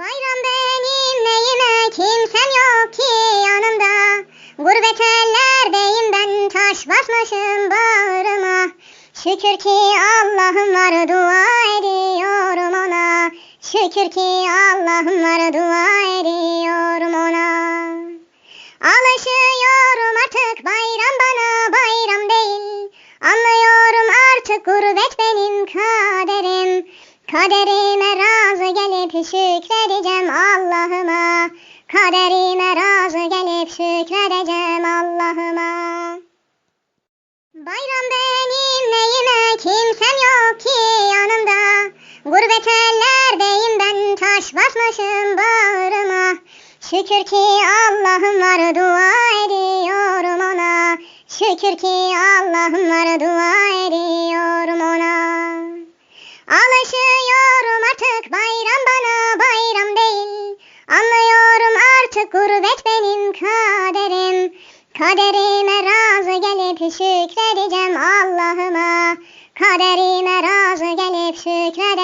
Bayram benim neyime kimsem yok ki yanımda. Gurbet ellerdeyim ben taş basmışım bağrıma. Şükür ki Allah'ım var dua ediyorum ona. Şükür ki Allah'ım var dua ediyorum ona. Alışıyorum artık bayram bana bayram değil. Anlıyorum artık gurbet benim kaderim Kaderime razı gelip şükredeceğim Allah'ıma. Kaderime razı gelip şükredeceğim Allah'ıma. Bayram benim neyime? Kimsem yok ki yanımda. Gurbet ellerdeyim ben taş basmışım bağrıma. Şükür ki Allah'ım var dua ediyorum ona. Şükür ki Allah'ım var dua ediyorum artık gurbet benim kaderim. Kaderime razı gelip şükredeceğim Allah'ıma. Kaderime razı gelip şükredeceğim